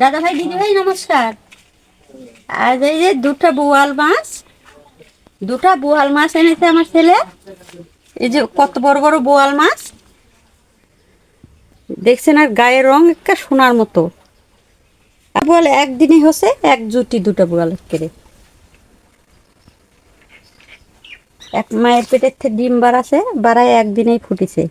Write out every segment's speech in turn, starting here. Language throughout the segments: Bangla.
দাদা ভাই দিদি ভাই নমস্কার। আর এই যে দুটো বোয়াল মাছ, দুটা বোয়াল মাছ এনেছে আমার ছেলে। এই যে কত বড় বড় বোয়াল মাছ। দেখছেন আর গায়ের রং একটা সোনার মতো। আর বলে একদিনই হচ্ছে, এক জুটি দুটো বোয়াল কেড়ে এক মায়ের পেটের থেকে ডিম বাড়াছে, বাড়ায় একদিনেই ফুটিছে।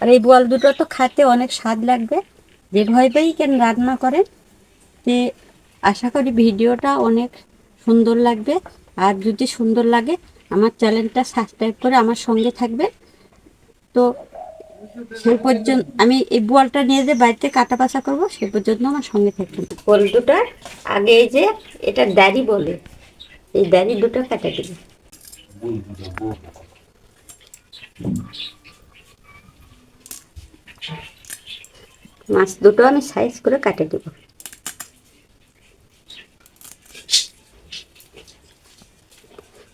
আর এই বোয়াল দুটো তো খেতে অনেক স্বাদ লাগবে। যে যেভাবেই কেন রান্না করেন? যে আশা করি ভিডিওটা অনেক সুন্দর লাগবে। আর যদি সুন্দর লাগে, আমার চ্যানেলটা সাবস্ক্রাইব করে আমার সঙ্গে থাকবে তো সেই পর্যন্ত আমি এই বোয়ালটা নিয়ে যে বাড়িতে কাটা বাছা করব সে পর্যন্ত আমার সঙ্গে থাকবে বোল দুটার আগে এই যে এটা দাড়ি বলে, এই দাড়ি দুটো কাটা দিবে মাছ দুটো আমি সাইজ করে কাটে দেব।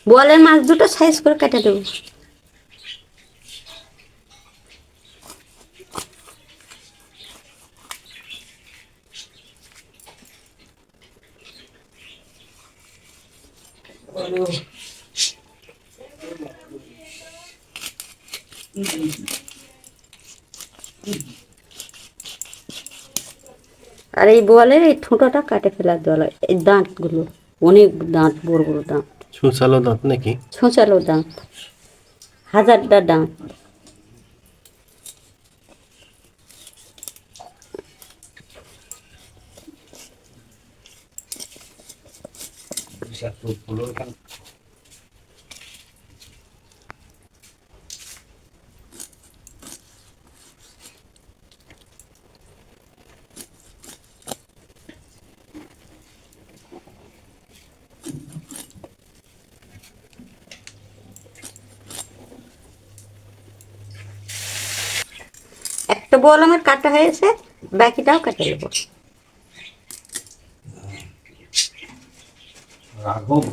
বোয়ালের মাছ দুটো সাইজ করে কেটে দেবো। আর এই বোয়ালের এই ঠোঁটোটা কাটে ফেলার দেওয়া এই দাঁতগুলো অনেক দাঁত বড় বড় দাঁত। সুসালো দাঁত নাকি? ছোঁচালো দাঁত। হাজারটা দাঁত। একটা বোয়াল আমার কাটা হয়েছে বাকিটাও কেটে নেব। রাঘব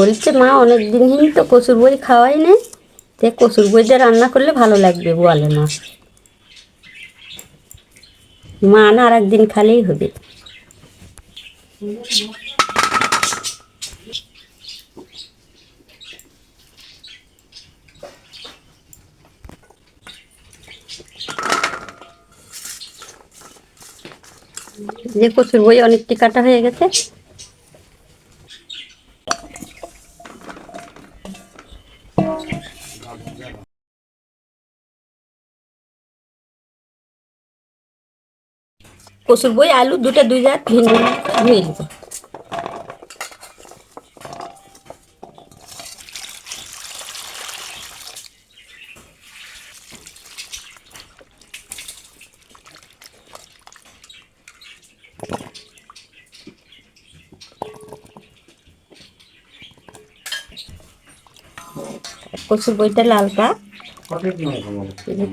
বলছে, মা অনেক দিন তো কচুর বই খাওয়াই নেই তে কচুর বই দিয়ে রান্না করলে ভালো লাগবে বলে মাছ মা না আর একদিন খালেই হবে। যে কচুর বই অনেকটি কাটা হয়ে গেছে। কচুর বই আলু দুটা দুই জাত ভিন্ন ধুয়ে নেব কচুর বইটা লাল পা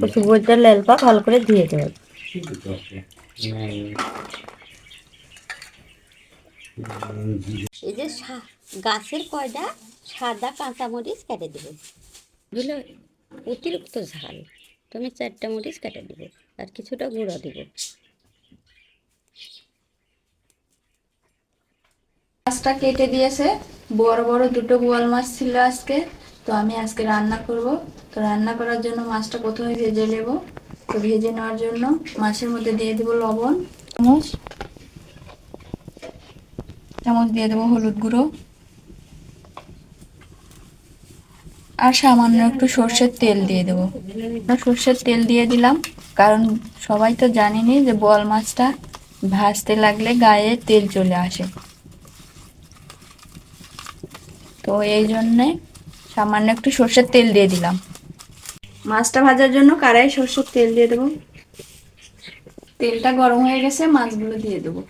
কচুর বইটা লাল পা ভালো করে ধুয়ে দেবে। এই যে গাছের কয়টা? সাদা কাঁচামরিচ কেটে দেবে। বুঝলে অতিরিক্ত ঝাল। তুমি চারটা মরিচ কেটে দেবে আর কিছুটা গুঁড়া দেবে। মাছটা কেটে দিয়েছে। বড় বড় দুটো বোয়াল মাছ ছিল আজকে। তো আমি আজকে রান্না করব। তো রান্না করার জন্য মাছটা প্রথমে ভেজে নেব। তো ভেজে নেওয়ার জন্য মাছের মধ্যে দিয়ে দেবো লবণ চামচ। চামচ দিয়ে দেবো হলুদ গুঁড়ো। আর সামান্য একটু সর্ষের তেল দিয়ে দেবো। সর্ষের তেল দিয়ে দিলাম কারণ সবাই তো জানেনি যে বোয়াল মাছটা ভাজতে লাগলে গায়ে তেল চলে আসে। তো এই জন্যে সামান্য একটু সর্ষের তেল দিয়ে দিলাম। মাছটা ভাজার জন্য কড়াই সর্ষের তেল দিয়ে দেবো। তেলটা গরম হয়ে গেছে, মাছগুলো দিয়ে দেবো।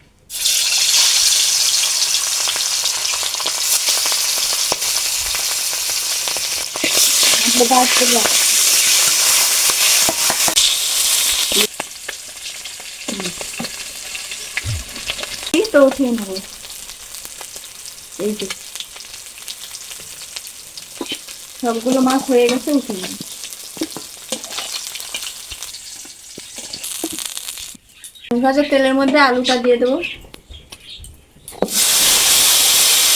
তো উঠিয়ে নেব। এই সবগুলো মাছ হয়ে গেছে, উঠিয়ে নেব। ভাজা তেলের মধ্যে আলুটা দিয়ে দেবো।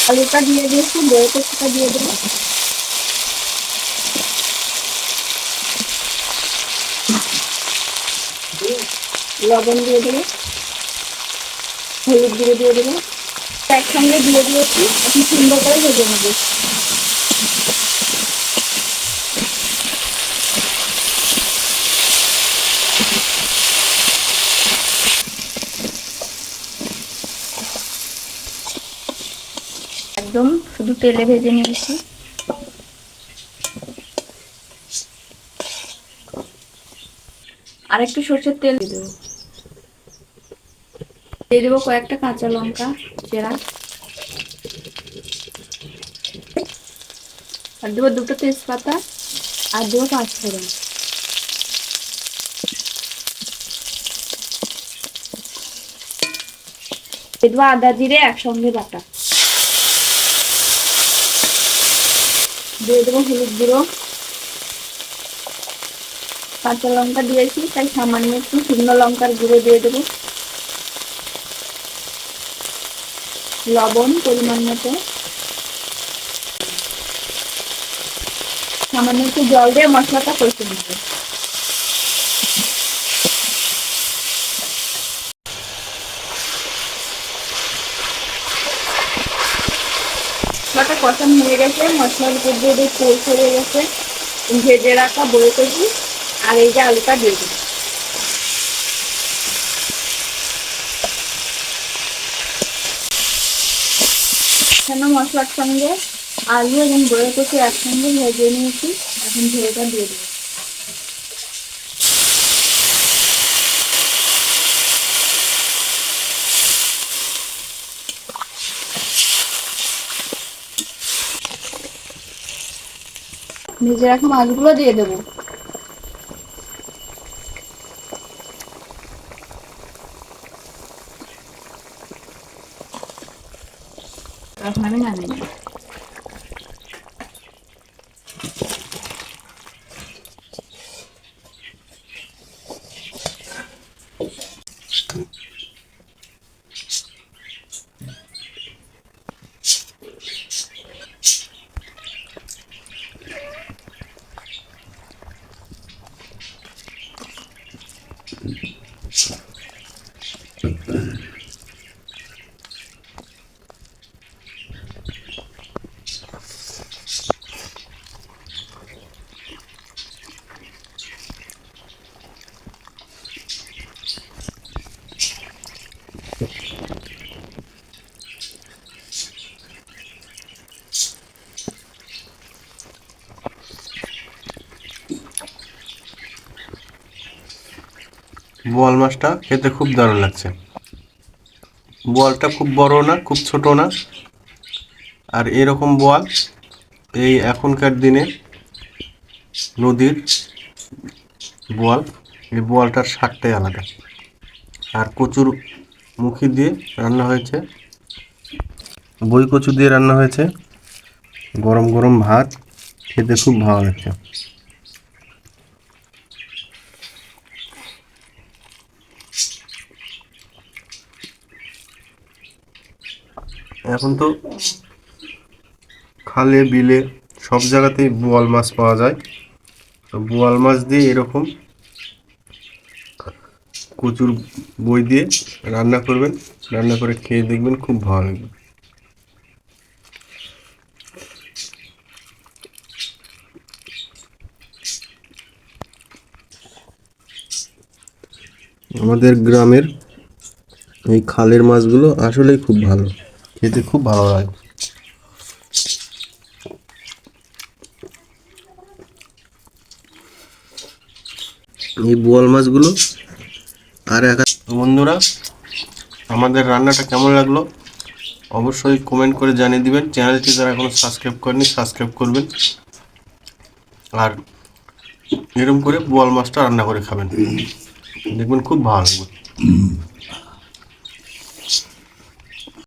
আলুটা দিয়ে দিয়েছি বই পেস্টটা দিয়ে দেবো। লবণ দিয়ে দেবো। হলুদ দিয়ে দিয়ে দেবো। একসঙ্গে দিয়ে দিয়েছি। এখন সুন্দর করে ভেজে নেব। শুধু তেলে ভেজে নিয়েছি আর একটু সর্ষের তেল দিয়ে দেবো। দিয়ে দেবো কয়েকটা কাঁচা লঙ্কা, চেরা। আর দেবো দুটো তেজপাতা আর দেবো পাঁচ ফোড়ন। দেবো আদা জিরে একসঙ্গে বাটা। দিয়ে দেবো হলুদ গুঁড়ো। কাঁচা লঙ্কা দিয়েছি, তাই সামান্য একটু শুকনো লঙ্কার গুঁড়ো দিয়ে দেবো। লবণ পরিমাণ মতো। সামান্য একটু জল দিয়ে মশলাটা কষে নেব। মশলাটা কষানো হয়ে গেছে, মশলার উপর দিয়ে দিয়ে তেল ছেড়ে গেছে। ভেজে রাখা বয়ে কষি আর এই যে আলুটা দিয়ে দিই এখানে মশলার সঙ্গে আলু এবং বয়ে কষি একসঙ্গে ভেজে নিয়েছি। এখন ঝোলটা দিয়ে দেবো ভেজে রাখা মাছগুলো দিয়ে দেবো। এখন আমি নামিয়ে নেব। বোয়াল মাছটা খেতে খুব দারুণ লাগছে। বোয়ালটা খুব বড় না, খুব ছোট না। আর এরকম বোয়াল এই এখনকার দিনে নদীর বোয়াল, এই বোয়ালটার স্বাদটাই আলাদা। আর কচুর মুখি দিয়ে রান্না হয়েছে। বই কচু দিয়ে রান্না হয়েছে। গরম গরম ভাত, খেতে খুব ভালো লাগছে। এখন তো খালে, বিলে সব জায়গাতেই বোয়াল মাছ পাওয়া যায়। তো বোয়াল মাছ দিয়ে এরকম কচুর বই দিয়ে রান্না করবেন, রান্না করে খেয়ে দেখবেন খুব ভালো লাগবে। আমাদের গ্রামের এই খালের মাছগুলো আসলেই খুব ভালো। খেতে খুব ভালো লাগে। এই বোয়াল মাছগুলো আর এক বন্ধুরা, আমাদের রান্নাটা কেমন লাগল? অবশ্যই কমেন্ট করে জানিয়ে দিবেন। চ্যানেলটি যারা এখনও সাবস্ক্রাইব করেনি সাবস্ক্রাইব করবেন। আর এরকম করে বোয়াল মাছটা রান্না করে খাবেন। দেখবেন খুব ভালো লাগবে।